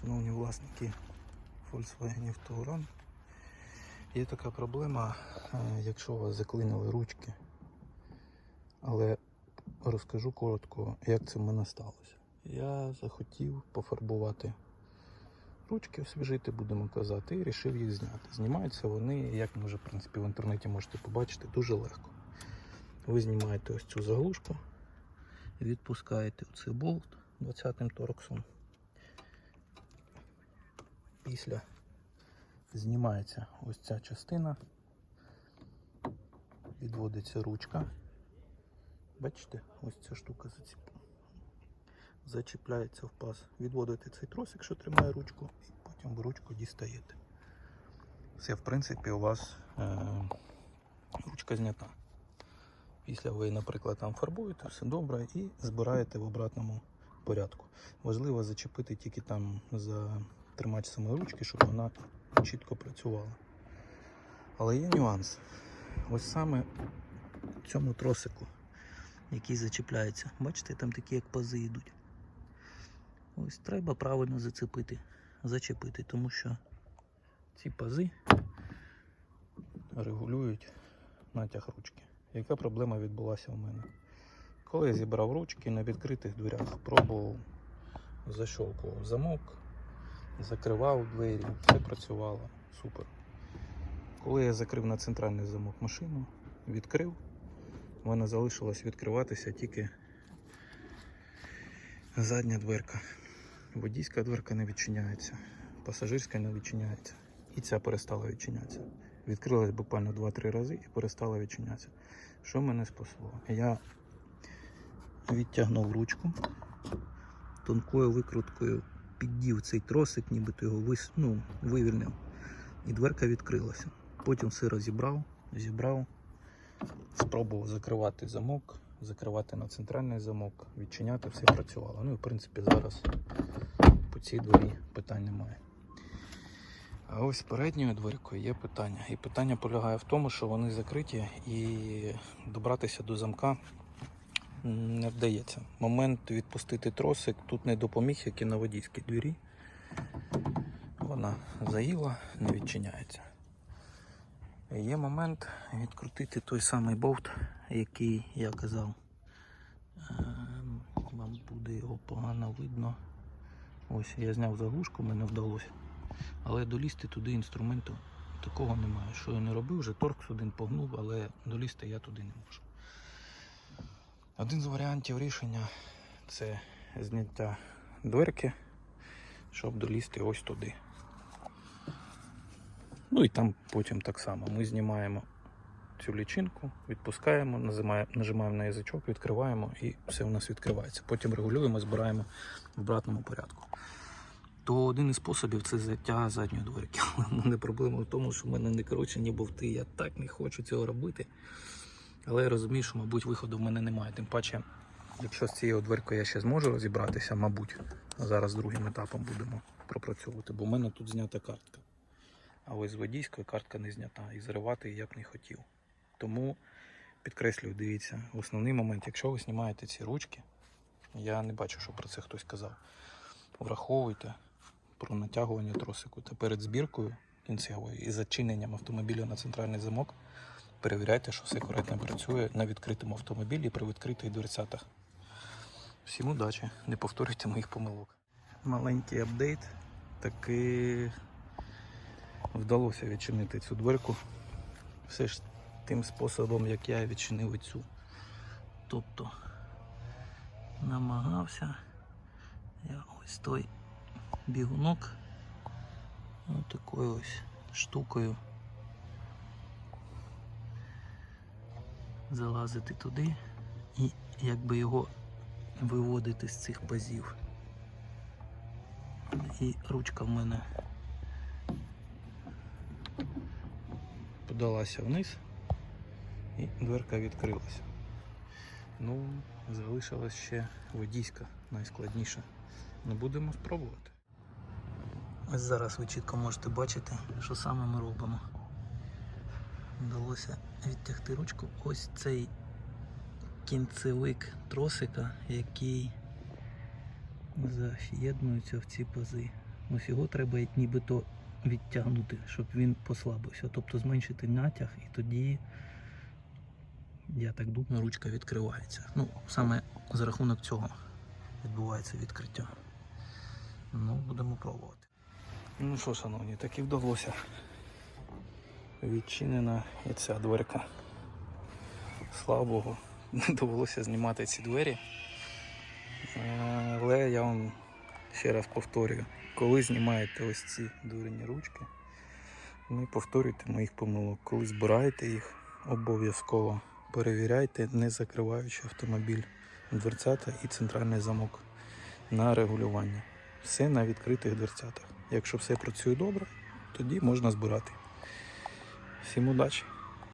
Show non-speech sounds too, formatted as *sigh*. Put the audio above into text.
Шановні власники Volkswagen Touran, є така проблема, е, якщо у вас заклинили ручки. Але розкажу коротко, як це в мене сталося. Я захотів пофарбувати ручки, освіжити, будемо казати, і вирішив їх зняти. Знімаються вони, як ви вже в принципі в інтернеті можете побачити, дуже легко. Ви знімаєте ось цю заглушку, відпускаєте оцей болт 20-м торксом. Після знімається ось ця частина, відводиться ручка. Бачите, ось ця штука зачіпляється в паз. Відводите цей тросик, що тримає ручку, і потім ви ручку дістаєте. Все, в принципі, у вас е... ручка знята. Після ви, наприклад, там фарбуєте, все добре, і збираєте в обратному порядку. Важливо зачепити тільки там за тримач самої ручки, щоб вона чітко працювала. Але є нюанс. Ось саме в цьому тросику, який зачіпляється. Бачите, там такі як пази йдуть. Ось треба правильно зацепити, зачепити, тому що ці пази регулюють натяг ручки. Яка проблема відбулася у мене? Коли я зібрав ручки на відкритих дверях, пробував, защолкував замок, закривав двері, все працювало супер. Коли я закрив на центральний замок машину, відкрив, в мене залишилось відкриватися тільки задня дверка. Водійська дверка не відчиняється, пасажирська не відчиняється. І ця перестала відчинятися. Відкрилась буквально 2-3 рази і перестала відчинятися. Що мене спасло? Я відтягнув ручку, тонкою викруткою піддів цей тросик, нібито його вис... ну, вивільнив. І дверка відкрилася. Потім все розібрав, зібрав, спробував закривати замок, закривати на центральний замок, відчиняти, все працювало. Ну і в принципі зараз по цій двері питань немає. А ось передньою дверкою є питання. І питання полягає в тому, що вони закриті і добратися до замка не вдається. Момент відпустити тросик тут не допоміг, як і на водійській двері. Вона заїла, не відчиняється. Є момент відкрутити той самий болт, який я казав. Ем, Вам буде його погано видно. Ось я зняв заглушку, мене вдалося. Але долізти туди інструменту такого немає. Що я не робив, вже торкс один погнув, але долізти я туди не можу. Один з варіантів рішення це зняття дверки, щоб долізти ось туди. Ну і там потім так само. Ми знімаємо цю лічинку, відпускаємо, нажимаємо, на язичок, відкриваємо і все у нас відкривається. Потім регулюємо, збираємо в обратному порядку. То один із способів це зняття задньої дверки. *laughs* Але в мене проблема в тому, що в мене не коротше ні бовти. Я так не хочу цього робити. Але я розумію, що, мабуть, виходу в мене немає. Тим паче, якщо з цією дверкою я ще зможу розібратися, мабуть, зараз другим етапом будемо пропрацьовувати, бо в мене тут знята картка. А ось з водійської картка не знята і зривати я б не хотів. Тому підкреслюю, дивіться, основний момент, якщо ви знімаєте ці ручки, я не бачу, що про це хтось казав. Враховуйте про натягування тросику та перед збіркою кінцевою і зачиненням автомобіля на центральний замок. Перевіряйте, що все коректно працює на відкритому автомобілі при відкритих дверцятах. Всім удачі, не повторюйте моїх помилок. Маленький апдейт. Таки вдалося відчинити цю дверку. Все ж тим способом, як я відчинив цю. Тобто намагався я ось той бігунок ось такою ось штукою залазити туди і якби його виводити з цих пазів. І ручка в мене подалася вниз і дверка відкрилася. Ну, залишилась ще водійська, найскладніша. Ну, будемо спробувати. Ось зараз ви чітко можете бачити, що саме ми робимо. Вдалося відтягти ручку. Ось цей кінцевик тросика, який з'єднується в ці пази. Ось його треба нібито відтягнути, щоб він послабився. Тобто зменшити натяг і тоді, я так думаю, ручка відкривається. Ну, саме за рахунок цього відбувається відкриття. Ну, будемо пробувати. Ну що, шановні, так і вдалося. Відчинена і ця дверка. Слава Богу, не довелося знімати ці двері. Е, Але я вам ще раз повторюю, коли знімаєте ось ці дверні ручки, не повторюйте моїх помилок. Коли збираєте їх, обов'язково перевіряйте, не закриваючи автомобіль, дверцята і центральний замок на регулювання. Все на відкритих дверцятах. Якщо все працює добре, тоді можна збирати. Всім удачі!